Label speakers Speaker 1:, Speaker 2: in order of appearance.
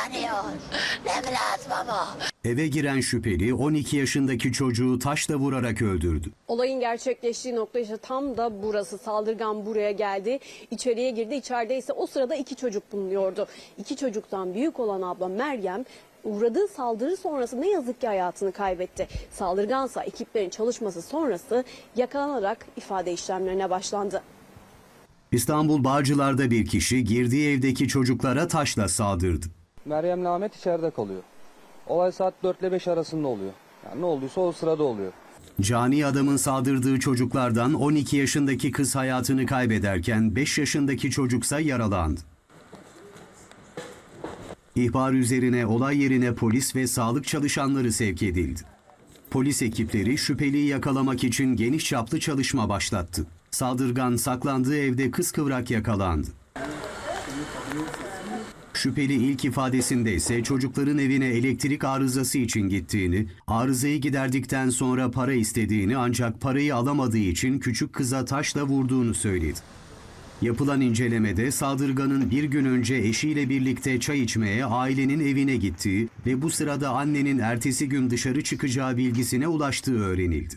Speaker 1: yanıyor. Ne lazım ama?
Speaker 2: Eve giren şüpheli 12 yaşındaki çocuğu taşla vurarak öldürdü.
Speaker 3: Olayın gerçekleştiği nokta işte tam da burası. Saldırgan buraya geldi. içeriye girdi. İçeride ise o sırada iki çocuk bulunuyordu. İki çocuktan büyük olan abla Meryem uğradığı saldırı sonrası ne yazık ki hayatını kaybetti. Saldırgansa ekiplerin çalışması sonrası yakalanarak ifade işlemlerine başlandı.
Speaker 2: İstanbul Bağcılar'da bir kişi girdiği evdeki çocuklara taşla saldırdı.
Speaker 4: Meryem'le Ahmet içeride kalıyor. Olay saat 4 ile 5 arasında oluyor. Yani ne olduysa o sırada oluyor.
Speaker 2: Cani adamın saldırdığı çocuklardan 12 yaşındaki kız hayatını kaybederken 5 yaşındaki çocuksa yaralandı. İhbar üzerine olay yerine polis ve sağlık çalışanları sevk edildi. Polis ekipleri şüpheliyi yakalamak için geniş çaplı çalışma başlattı. Saldırgan saklandığı evde kıskıvrak yakalandı. Şüpheli ilk ifadesinde ise çocukların evine elektrik arızası için gittiğini, arızayı giderdikten sonra para istediğini ancak parayı alamadığı için küçük kıza taşla vurduğunu söyledi. Yapılan incelemede saldırganın bir gün önce eşiyle birlikte çay içmeye ailenin evine gittiği ve bu sırada annenin ertesi gün dışarı çıkacağı bilgisine ulaştığı öğrenildi.